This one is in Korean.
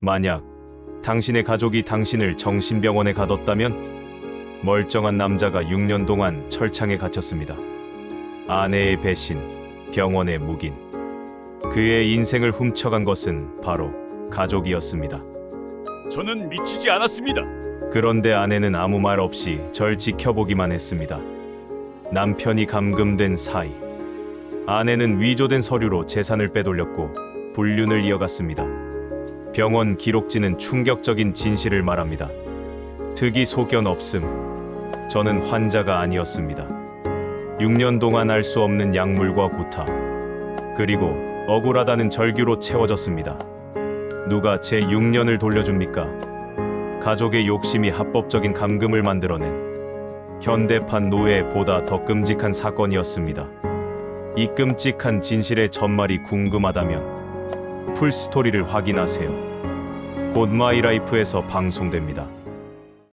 만약 당신의 가족이 당신을 정신병원에 가뒀다면 멀쩡한 남자가 6년 동안 철창에 갇혔습니다. 아내의 배신, 병원의 묵인. 그의 인생을 훔쳐간 것은 바로 가족이었습니다. 저는 미치지 않았습니다. 그런데 아내는 아무 말 없이 절 지켜보기만 했습니다. 남편이 감금된 사이 아내는 위조된 서류로 재산을 빼돌렸고 불륜을 이어갔습니다. 병원 기록지는 충격적인 진실을 말합니다. 특이 소견 없음. 저는 환자가 아니었습니다. 6년 동안 알 수 없는 약물과 구타. 그리고 억울하다는 절규로 채워졌습니다. 누가 제 6년을 돌려줍니까? 가족의 욕심이 합법적인 감금을 만들어낸 현대판 노예보다 더 끔찍한 사건이었습니다. 이 끔찍한 진실의 전말이 궁금하다면 풀 스토리를 확인하세요. 곧 마이라이프에서 방송됩니다.